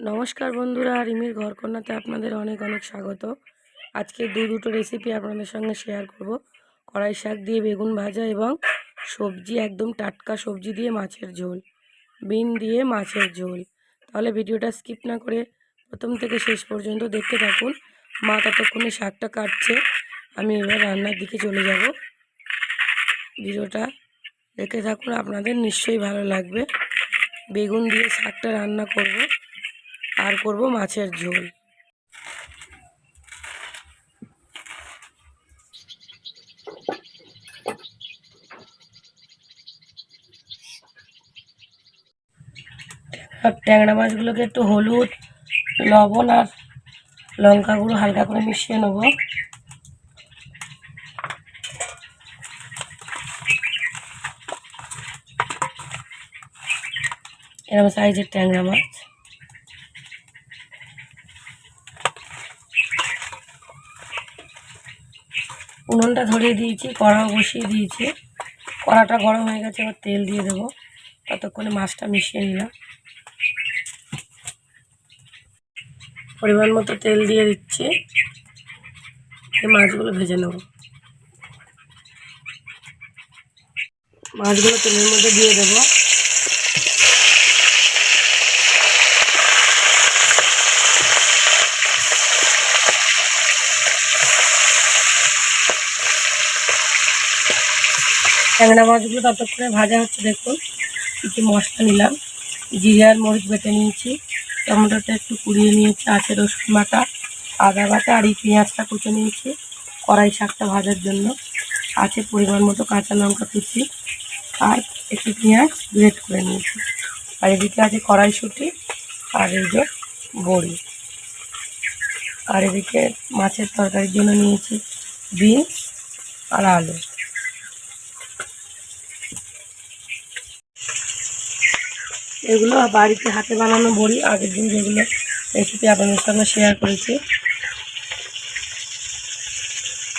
নমস্কার বন্ধুরা, রিমির ঘরকন্যাতে আপনাদের অনেক অনেক স্বাগত। আজকে দু দুটো রেসিপি আপনাদের সঙ্গে শেয়ার করব। কড়াই শাক দিয়ে বেগুন ভাজা এবং সবজি, একদম টাটকা সবজি দিয়ে মাছের ঝোল, বিন দিয়ে মাছের ঝোল। তাহলে ভিডিওটা স্কিপ না করে প্রথম থেকে শেষ পর্যন্ত দেখতে থাকুন। মা ততক্ষণে শাকটা কাটছে, আমি এবার রান্নার দিকে চলে যাব। ভিডিওটা দেখে থাকুন, আপনাদের নিশ্চয়ই ভালো লাগবে। বেগুন দিয়ে শাকটা রান্না করব। আর করব মাছের ঝোল। ট্যাংরা মাছগুলোকে একটু হলুদ, লবণ আর লঙ্কা গুঁড়ো হালকা করে মিশিয়ে নেব। এরকম সাইজের ট্যাংরা মাছ। উনুনটা ধরিয়ে দিয়েছি, কড়াও বসিয়ে দিয়েছি। কড়াটা গরম হয়ে গেছে, এবার তেল দিয়ে দেবো। ততক্ষণে মাছটা মিশিয়ে নিলাম। পরিমাণ মতো তেল দিয়ে দিচ্ছি। এই মাছগুলো ভেজে নেব। মাছগুলো তেলের মধ্যে দিয়ে দেবো। ট্যাংরা মাছগুলো ততক্ষণে ভাজা হচ্ছে, দেখুন। কিছু মশলা নিলাম। জিরে আর মরিচ বেটে নিয়েছি। টমেটোটা একটু কুড়িয়ে নিয়েছি, আছে রসুন বাটা, আদা বাটা, আর এই পেঁয়াজটা কুচে নিয়েছি কড়াই শাকটা ভাজার জন্য। আছে পরিমাণ মতো কাঁচা লঙ্কা কুচি আর একটু পেঁয়াজ গ্রেট করে নিয়েছি। আর এদিকে আছে কড়াইশুঁটি আর এই যে বড়ি। আর এদিকে মাছের তরকারির জন্য নিয়েছি বিনস আর আলু। এগুলো বাড়িতে হাতে বানানো বড়ি, আগের দিন যেগুলো রেসিপি আপনাদের সঙ্গে শেয়ার করেছি।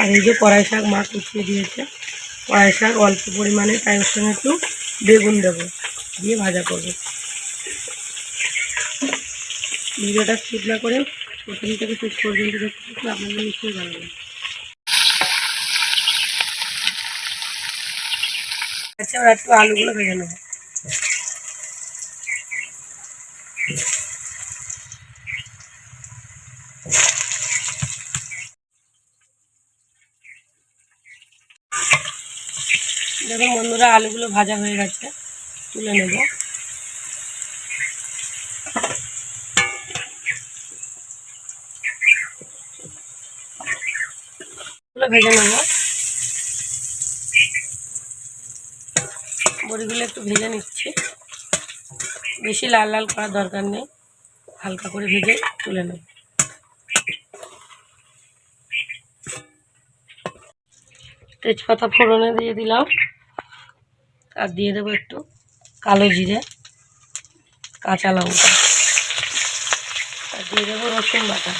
আর এই যে কড়াই শাক মা কুচিয়ে দিয়েছে। কড়াই শাক অল্প পরিমাণে, তাই ওর সঙ্গে একটু বেগুন দেবো, দিয়ে ভাজা করব। ভিডিওটা স্কিপ না করে প্রথম থেকে শেষ পর্যন্ত দেখতে আপনাদের নিশ্চয়ই ভালো লাগবে। আচ্ছা এবার একটু আলুগুলো ভেজে নেব। দেখুন বন্ধুরা, আলুগুলো ভাজা হয়ে গেছে। তুলে নেব। ভেজে নেব। বড়িগুলো একটু ভেজে নিচ্ছি। বেশি লাল লাল করার দরকার নেই। হালকা করে ভেজে তুলে নেব। তেজপাতা ফোড়নে দিয়ে দিলাম। আর দিয়ে দেবো একটু কালো জিরে, কাঁচা লঙ্কা। আর দিয়ে দেবো রসুন বাটা।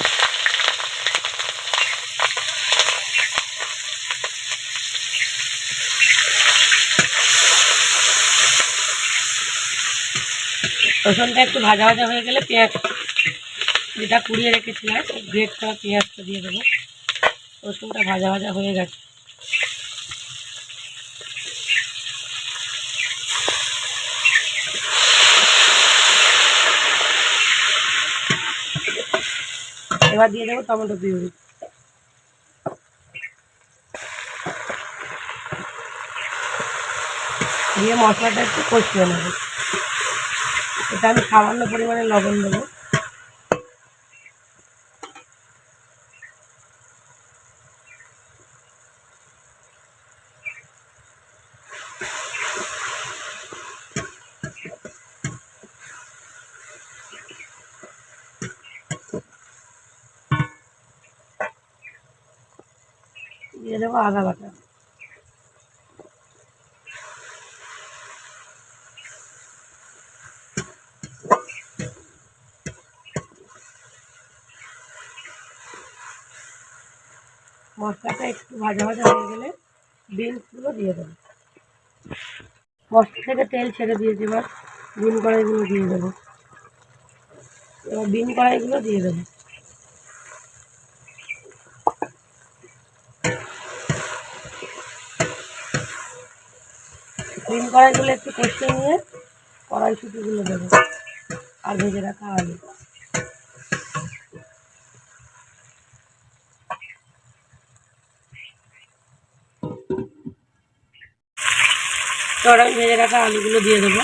রসুনটা একটু ভাজা ভাজা হয়ে গেলে পেঁয়াজ, যেটা কুড়িয়ে রেখেছিলাম গ্রেট করা পেঁয়াজটা দিয়ে দেবো। রসুনটা ভাজা ভাজা হয়ে গেছে। এবার দিয়ে দেবো, টমেটো পিউরি দিয়ে মশলাটা একটু কষিয়ে নেব। এটা আমি সামান্য পরিমাণে লবণ দেবো। দিয়ে দেবো আদা বাটা মশলাটা একটু ভাজা ভাজা হয়ে গেলে বিনসগুলো দিয়ে দেবো। মশলা থেকে তেল ছেড়ে দিয়েছি এবার, বিন কড়াইগুলো দিয়ে দেবো। এবার বিন কড়াইগুলো দিয়ে দেবো। বিন কড়াইগুলো একটু কষিয়ে নিয়ে কড়াইশুটিগুলো দেবো। আর ভেজে রাখা আলু। আমি ভেজে রাখা আলুগুলো দিয়ে দেবো।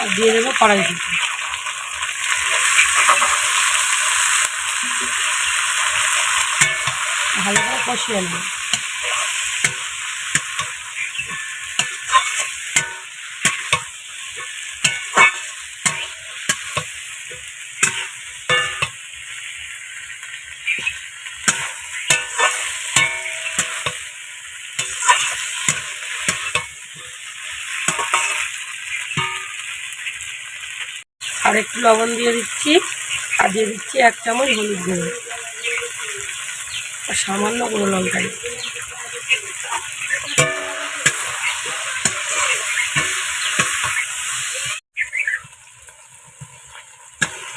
আর দিয়ে দেবো কড়াই কড়াইশুটি। ভালো করে কষিয়ে নেব। লবণ দিয়ে দিচ্ছি। আর দিয়ে দিচ্ছি এক চামচ হলুদ গুঁড়ো। আর সামান্য গুঁড়ো লঙ্কা।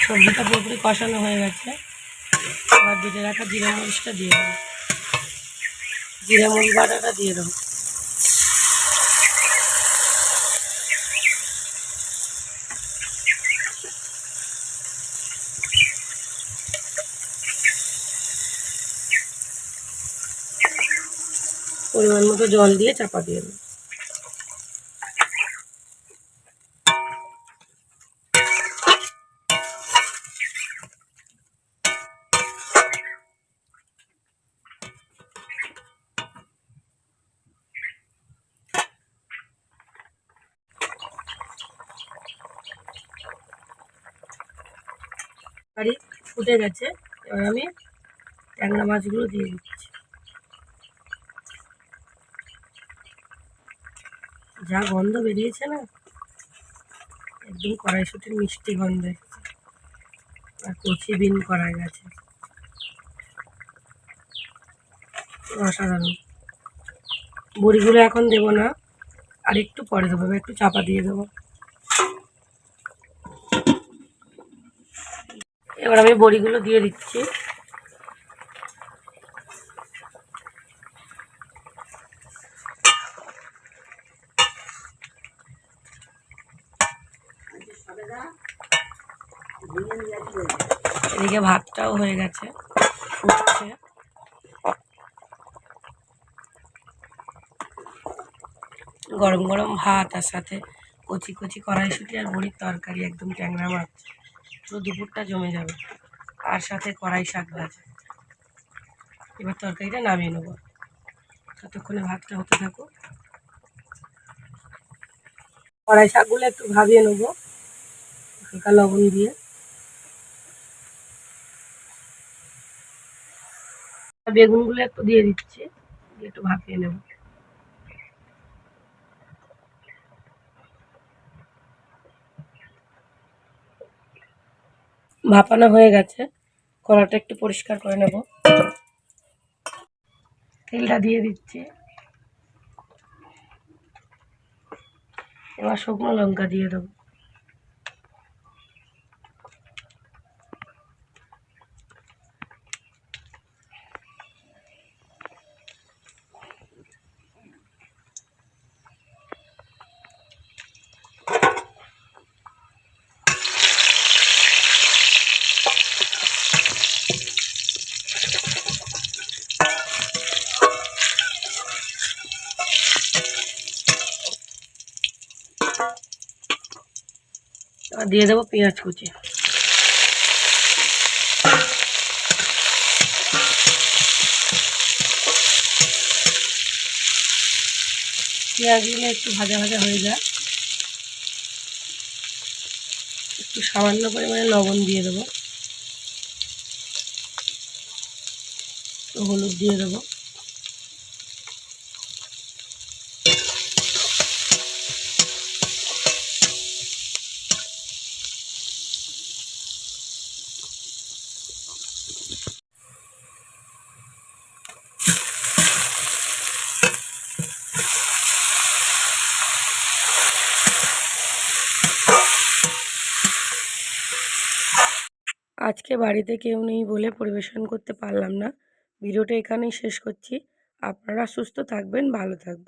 সবজিটা পুরোপুরি কষানো হয়ে গেছে। এবার বেটে রাখা জিরে মরিচটা দিয়ে দেবো। জিরা মরিচ বাটাটা দিয়ে দেবো। পরিমাণ মতো জল দিয়ে চাপা দিয়ে দেবো। ফুটে গেছে, এবার আমি ট্যাংরা মাছগুলো দিয়ে দিচ্ছি। যা গন্ধ বেরিয়েছে না, একদম কড়াইশুটির মিষ্টি গন্ধ। আর কচি বিন করা গেছে। অসাধারণ। বড়িগুলো এখন দেবো না, আর একটু পরে দেবো একটু চাপা দিয়ে দেবো। এবার আমি বড়িগুলো দিয়ে দিচ্ছি। এদিকে ভাতটাও হয়ে গেছে গরম গরম ভাত আর সাথে কচি কচি কড়াইশুটি আর বড়ির তরকারি, একদম ট্যাংরা মাছ। পুরো দুপুরটা জমে যাবে। আর সাথে কড়াই শাক ভাজা। এবার তরকারিটা নামিয়ে নেব। ততক্ষণে ভাতটা হতে থাকুক। কড়াই শাকগুলো একটু ভাবিয়ে নেব। হালকা লবণ দিয়ে। বেগুনগুলো একটু দিয়ে দিচ্ছি একটু ভাপিয়ে নেব। ভাপানো হয়ে গেছে, কড়াটা একটু পরিষ্কার করে নেব। তেলটা দিয়ে দিচ্ছি। এবার শুকনো লঙ্কা দিয়ে দেবো। আর দিয়ে দেবো পেঁয়াজ কুচি। পেঁয়াজগুলো একটু ভাজা ভাজা হয়ে যায় একটু সামান্য পরিমাণে লবণ দিয়ে দেবো। হলুদ দিয়ে দেবো। আজকে বাড়িতে কেউ নেই বলে পরিবেশন করতে পারলাম না। ভিডিওটা এখানেই শেষ করছি। আপনারা সুস্থ থাকবেন, ভালো থাকবেন।